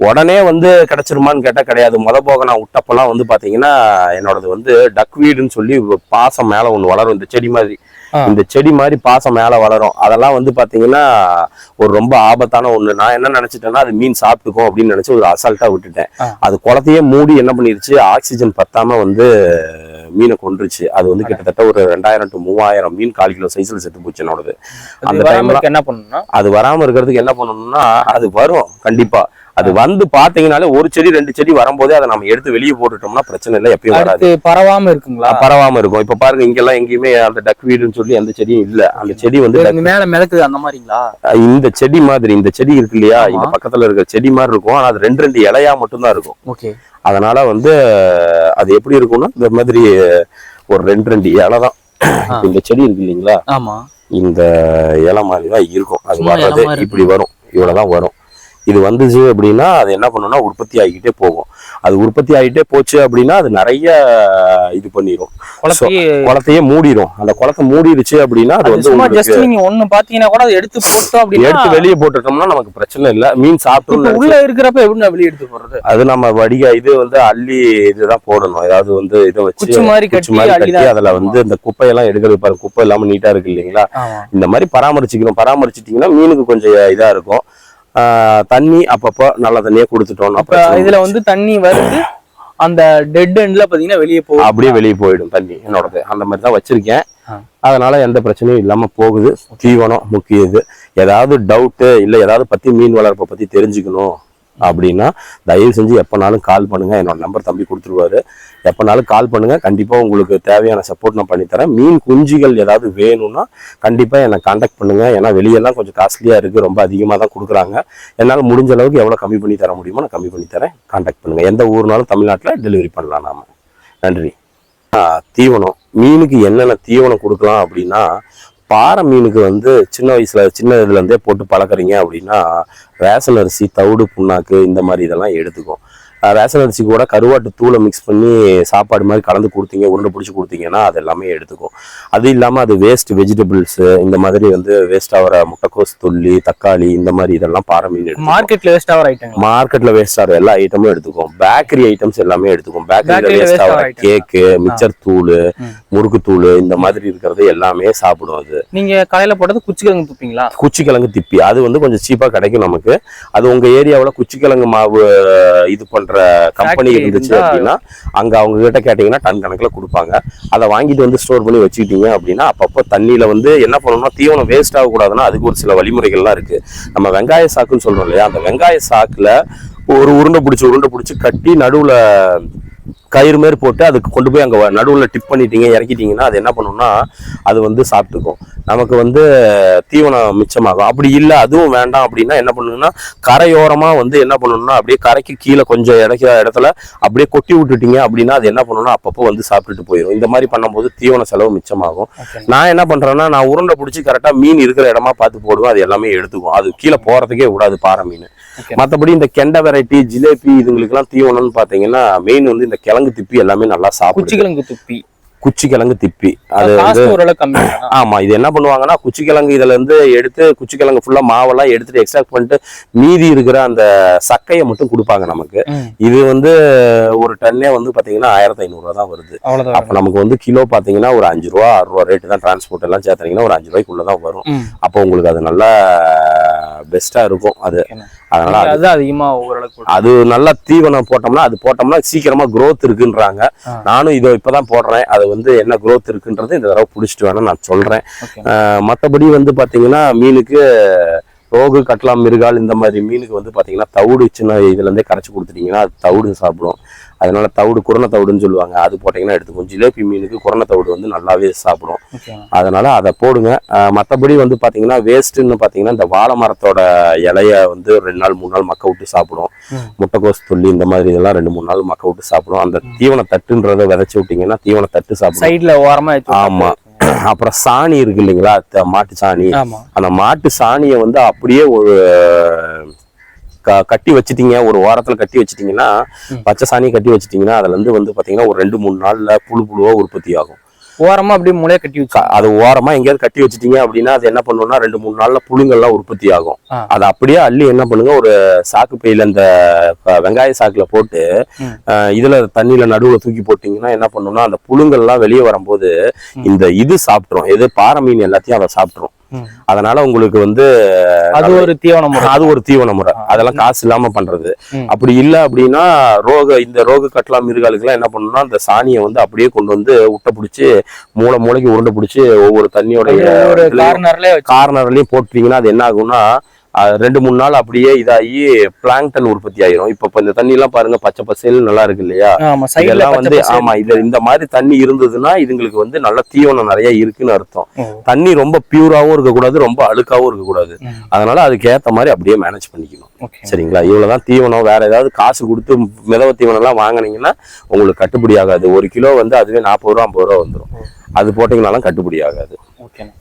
உடனே வந்து கிடைச்சிருமான்னு கேட்டா கிடையாது. முத போக நான் விட்டப்பெல்லாம் வந்து பாத்தீங்கன்னா என்னோடது வந்து டக் வீடுன்னு சொல்லி பாசம் மேல ஒண்ணு வளரும். இந்த செடி மாதிரி. இந்த செடி மாதிரி பாசம் மேல வளரும். அதெல்லாம் வந்து பாத்தீங்கன்னா ஒரு ரொம்ப ஆபத்தான ஒண்ணு. நான் என்ன நினைச்சிட்டேன்னா அது மீன் சாப்பிட்டுக்கும் அப்படின்னு நினைச்சு ஒரு அசால்ட்டா விட்டுட்டேன். அது குளத்தையே மூடி என்ன பண்ணிருச்சு ஆக்சிஜன் பத்தாம வந்து மீனை கொன்றுச்சு. அது வந்து கிட்டத்தட்ட ஒரு ரெண்டாயிரம் டு மூவாயிரம் மீன் கால் கிலோ சைஸ்ல செத்து போச்சு என்னோடது. அந்த டைம்ல என்ன பண்ணணும்னா? அது வராம இருக்கிறதுக்கு என்ன பண்ணணும்னா அது வரும் கண்டிப்பா. அது வந்து பாத்தீங்கன்னாலே ஒரு செடி ரெண்டு செடி வரும்போதே அதை நம்ம எடுத்து வெளியே போட்டுட்டோம்னா பிரச்சனை இல்லை எப்பயும் வராது. பரவாம இருக்குங்களா? பரவாம இருக்கும். இப்ப பாருங்க இங்கெல்லாம் எங்கேயுமே அந்த டக் வீடுன்னு சொல்லி அந்த செடியும் இல்ல. அந்த செடி வந்து மேல மிதக்குது அந்த மாதிரிங்களா? இந்த செடி மாதிரி இந்த செடி இருக்கு இல்லையா. இந்த பக்கத்துல இருக்கிற செடி மாதிரி இருக்கும். ஆனா அது ரெண்டு ரெண்டு இலையா மட்டும்தான் இருக்கும். ஓகே. அதனால வந்து அது எப்படி இருக்கும்னா இந்த மாதிரி ஒரு ரெண்டு ரெண்டு இலை தான். இந்த செடி இருக்கு இல்லைங்களா? ஆமா. இந்த இலை மாதிரி தான் இருக்கும். அது வர்றது இப்படி வரும். இவ்வளவுதான் வரும். இது வந்துச்சு அப்படின்னா அது என்ன பண்ணும்னா உற்பத்தி ஆகிக்கிட்டே போகும். அது உற்பத்தி ஆகிட்டே போச்சு அப்படின்னா அது நிறைய இது பண்ணிரும். குளத்தையே மூடிரும். அந்த குளத்தை மூடிடுச்சு அப்படின்னா அது வந்து நீங்க ஒண்ணு பாத்தீங்கன்னா கூட அதை எடுத்து போட்டோம் எடுத்து வெளியே போட்டுட்டோம்னா நமக்கு பிரச்சனை இல்ல. மீன் சாப்பிட்டு உள்ள இருக்கிறப்ப எப்படி வெளியே எடுத்து போடுறது அது நம்ம வடிகா இது வந்து அள்ளி இதுதான் போடணும். ஏதாவது வந்து இதை வச்சு குச்சி மாதிரி கட்டி அதுல வந்து இந்த குப்பையெல்லாம் எடுக்கிறது பாருங்க. குப்பை இல்லாம நீட்டா இருக்கு இல்லைங்களா? இந்த மாதிரி பராமரிச்சுக்கணும். பராமரிச்சிட்டிங்கன்னா மீனுக்கு கொஞ்சம் இதா இருக்கும். தண்ணி அப்பப்போ நல்ல தண்ணியே கொடுத்துட்டோம்னா அப்ப இதுல. வந்து தண்ணி வருது அந்த டெட் எண்ட்ல பாத்தீங்கன்னா வெளியே போகும் அப்படியே வெளியே போயிடும் தண்ணி என்னோடது. அந்த மாதிரி தான் வச்சிருக்கேன். அதனால எந்த பிரச்சனையும் இல்லாம போகுது. தீவனம் முக்கிய இது ஏதாவது டவுட்டு இல்ல ஏதாவது பத்தி மீன் வளர்ப்பை பத்தி தெரிஞ்சுக்கணும். அப்படின்னா தயவு செஞ்சு எப்போனாலும் கால் பண்ணுங்க. என்னோட நம்பர் தம்பி கொடுத்துருவாரு. எப்போனாலும் கால் பண்ணுங்க. கண்டிப்பாக உங்களுக்கு தேவையான சப்போர்ட் நான் பண்ணித்தரேன் மீன் குஞ்சுகள் ஏதாவது வேணும்னா கண்டிப்பாக என்னை காண்டாக்ட் பண்ணுங்க. ஏன்னா வெளியெல்லாம் கொஞ்சம் காஸ்ட்லியாக இருக்குது ரொம்ப அதிகமாக தான் கொடுக்குறாங்க. என்னால் முடிஞ்ச அளவுக்கு எவ்வளோ கம்மி பண்ணி தர முடியுமோ நான் கம்மி பண்ணி தரேன். காண்டாக்ட் பண்ணுங்க. எந்த ஊர்னாலும் தமிழ்நாட்டில் டெலிவரி பண்ணலாம் நாம. நன்றி. தீவனம். மீனுக்கு என்னென்ன தீவனம் கொடுக்கலாம் அப்படின்னா பாறை மீனுக்கு வந்து சின்ன வயசில் சின்ன இதுலேருந்தே போட்டு பழக்கறீங்க அப்படின்னா ரேஷன் அரிசி தவிடு புண்ணாக்கு இந்த மாதிரி இதெல்லாம் எடுத்துக்கும் ரேஷன் அரிசி கூட கருவாட்டு தூளை மிக்ஸ் பண்ணி சாப்பாடு மாதிரி கலந்து கொடுத்தீங்க உருண்டை பிடிச்சி கொடுத்தீங்கன்னா அது எல்லாமே எடுத்துக்கும். அது இல்லாமல் அது வேஸ்ட் வெஜிடபிள்ஸ் இந்த மாதிரி வந்து வேஸ்ட் ஆகிற முட்டைக்கோஸ் துள்ளி தக்காளி இந்த மாதிரி இதெல்லாம் பாறை மீன் மார்க்கெட்ல வேஸ்ட் ஆகிற ஐட்டங்கள் மார்க்கெட்ல வேஸ்ட் ஆகிற எல்லா ஐட்டமும் எடுத்துக்கும். பேக்கரி ஐட்டம்ஸ் எல்லாமே எடுத்துக்கும். பேக்கரியில வேஸ்ட் ஆகிற. கேக்கு மிச்சர் தூள். முறுக்கு தூள் இந்த மாதிரி இருக்கிறது எல்லாமே சாப்பிடும் அது. நீங்க காலையில போட்டது குச்சிக்கிழங்கு துப்பீங்களா? குச்சிக்கிழங்கு திப்பி. அது வந்து கொஞ்சம் சீப்பா கிடைக்கும் நமக்கு. அது உங்க ஏரியாவுல குச்சிக்கிழங்கு மாவு இது பண்ற கம்பெனி Factory இருந்துச்சு இருந்தா- அப்படின்னா அங்க அவங்க கிட்ட கேட்டீங்கன்னா டன் கணக்குல கொடுப்பாங்க. அதை வாங்கிட்டு வந்து ஸ்டோர் பண்ணி வச்சுக்கிட்டீங்க அப்படின்னா அப்பப்போ தண்ணியில வந்து என்ன பண்ணணும்னா தீவனம் வேஸ்ட் ஆகக்கூடாதுன்னா அதுக்கு ஒரு சில வழிமுறைகள்லாம் இருக்கு. நம்ம வெங்காய சாக்குன்னு சொல்றோம் இல்லையா அந்த வெங்காய சாக்குல ஒரு உருண்டை பிடிச்சி உருண்டை பிடிச்சி கட்டி நடுவுல கயிறு மாதிரி போட்டு அதுக்கு கொண்டு போய் அங்கே நடுவில் டிப் பண்ணிட்டீங்க இறக்கிட்டீங்கன்னா அது என்ன பண்ணும்னா அது வந்து சாப்பிட்டுக்கும். நமக்கு வந்து தீவனம் மிச்சமாகும். அப்படி இல்லை அதுவும் வேண்டாம் அப்படின்னா என்ன பண்ணுங்கன்னா கரையோரமாக வந்து என்ன பண்ணணும்னா அப்படியே கரைக்கு கீழே கொஞ்சம் இடைக்கிற இடத்துல அப்படியே கொட்டி விட்டுட்டீங்க அப்படின்னா அது என்ன பண்ணணும்னா அப்பப்போ வந்து சாப்பிட்டுட்டு போயிடும் இந்த மாதிரி பண்ணும்போது தீவன செலவு மிச்சமாகும். நான் என்ன பண்றேன்னா நான் உருண்டை பிடிச்சி கரெக்டாக மீன் இருக்கிற இடமா பார்த்து போடுவேன் அது எல்லாமே எடுத்துக்கும். அது கீழே போறதுக்கே விடாது பாறை மீன். மற்றபடி இந்த கெண்டை வெரைட்டி ஜிலேபி இதுங்களுக்குலாம் தீவனம்னு பார்த்தீங்கன்னா மெயின் வந்து இந்த கிழங்கு திப்பி எல்லாமே நல்லா சாப்பிடுது. குச்சிக்கிழங்கு துப்பி. குச்சி கிழங்கு திப்பி. அது தான். ஆமா இது என்ன பண்ணுவாங்கன்னா குச்சிக்கிழங்கு இதுல இருந்து எடுத்து குச்சிக்கிழங்கு ஃபுல்லா மாவெல்லாம் எடுத்துட்டு எக்ஸ்ட்ராக்ட் பண்ணிட்டு மீதி இருக்கிற அந்த சக்கையை மட்டும் கொடுப்பாங்க நமக்கு. இது வந்து ஒரு டன்னே வந்து பாத்தீங்கன்னா ஆயிரத்தி ஐநூறுரூவா தான் வருது. அப்ப நமக்கு வந்து கிலோ பாத்தீங்கன்னா ஒரு அஞ்சு ரூபா ஆறு ரூபா ரேட்டு தான் டிரான்ஸ்போர்ட் எல்லாம் சேர்த்தீங்கன்னா ஒரு அஞ்சு ரூபாய்க்குள்ள தான் வரும் அப்போ உங்களுக்கு அது நல்லா பெஸ்டா இருக்கும் அது. அதனால அது அது அதிகமா ஓரளவுக்கு அது நல்லா தீவனம் போட்டோம்னா அது போட்டோம்னா சீக்கிரமா growth இருக்குன்றாங்க. நானும் இதோ இப்பதான் போடுறேன் அது வந்து என்ன growth இருக்குன்றது இந்த தடவை பிடிச்சிட்டு வேணா நான். ஆஹ் மத்தபடி வந்து பாத்தீங்கன்னா மீனுக்கு ரோகு கட்லாம் மிருகால் இந்த மாதிரி மீனுக்கு வந்து பாத்தீங்கன்னா தவிடு சின்ன இதுல இருந்தே கரைச்சி கொடுத்துட்டீங்கன்னா அது தவிடு சாப்பிடும் அதனால தவிடு குரண தவிடுன்னு சொல்லுவாங்க. அது போட்டீங்கன்னா எடுத்துக்கும் ஜிலேபி மீனுக்கு குரண தவிடு வந்து நல்லாவே சாப்பிடும். அதனால அதை போடுங்க. மத்தபடி வந்து பாத்தீங்கன்னா வேஸ்ட்டுன்னு பாத்தீங்கன்னா இந்த வாழை மரத்தோட இலைய வந்து ரெண்டு நாள் மூணு நாள் மக்க விட்டு சாப்பிடும். முட்டைக்கோஸ் துள்ளி இந்த மாதிரி இதெல்லாம் ரெண்டு மூணு நாள் மக்க விட்டு சாப்பிடும். அந்த தீவன தட்டுன்றதை விதைச்சு விட்டீங்கன்னா தீவன தட்டு சாப்பிடும். சைடுல ஓரமா வச்சு ஆமா. அப்புறம் சாணி இருக்கு இல்லைங்களா? மாட்டு சாணி. அந்த மாட்டு சாணியை வந்து அப்படியே ஒரு க- கட்டி வச்சிட்டீங்க. ஒரு வாரத்துல கட்டி வச்சிட்டீங்கன்னா பச்சை சாணியை கட்டி வச்சிட்டீங்கன்னா அதுல இருந்து வந்து பாத்தீங்கன்னா ஒரு ரெண்டு மூணு நாள்ல புழு புழுவா உற்பத்தி ஆகும். ஓரமா அப்படியே முளைய கட்டி வச்சு. அது ஓரமா எங்கேயாவது கட்டி வச்சிட்டீங்க அப்படின்னா அது என்ன பண்ணுவோம்னா ரெண்டு மூணு நாள்ல புழுங்கெல்லாம் உற்பத்தி ஆகும். அதை அப்படியே அள்ளி என்ன பண்ணுங்க ஒரு சாக்கு பையில இந்த வெங்காய சாக்குல போட்டு இதுல தண்ணியில நடுவுல தூக்கி போட்டீங்கன்னா என்ன பண்ணும்னா அந்த புழுங்கெல்லாம் வெளியே வரும்போது இந்த இது சாப்பிட்ரும் எது பாறை மீன் எல்லாத்தையும் அதை சாப்பிட்ரும். அதனால உங்களுக்கு வந்து அது ஒரு தீவன முறை. அது ஒரு தீவன முறை. அதெல்லாம் காசு இல்லாம பண்றது. அப்படி இல்ல அப்படின்னா ரோக இந்த ரோக கட்டலாம் மிருகாலுக்கெல்லாம் என்ன பண்ணணும்னா அந்த சாணியை வந்து அப்படியே கொண்டு வந்து உட்டை பிடிச்சி மூளை மூளைக்கு உருண்டை பிடிச்சி ஒவ்வொரு வச்சு. கார்னர்லயும் போட்டுட்டீங்கன்னா அது என்ன ஆகும்னா ரெண்டு மூணு நாள் அப்படியே இதாகி பிளாங்டன் உற்பத்தி ஆயிரும். இப்ப இந்த தண்ணி எல்லாம் பாருங்க பச்சை பசேல் நல்லா இருக்கு இல்லையா? இதெல்லாம் வந்து. ஆமா இது இந்த மாதிரி தண்ணி இருந்ததுன்னா இதுங்களுக்கு வந்து நல்ல தீவனம் நிறைய இருக்குன்னு அர்த்தம். தண்ணி ரொம்ப பியூராவும் இருக்கக்கூடாது ரொம்ப அழுக்காவும் இருக்கக்கூடாது. அதனால அதுக்கு ஏத்த மாதிரி அப்படியே மேனேஜ் பண்ணிக்கணும். ஓகே. சரிங்களா? இவ்வளவுதான் தீவனம். வேற ஏதாவது காசு கொடுத்து மிதவ தீவனம் எல்லாம் வாங்குனீங்கன்னா உங்களுக்கு கட்டுப்படி ஆகாது. ஒரு கிலோ வந்து அதுவே நாற்பது ரூபா ஐம்பது ரூபா வந்துடும் அது போட்டீங்கனாலும் கட்டுப்படி ஆகாது. ஓகேண்ணா.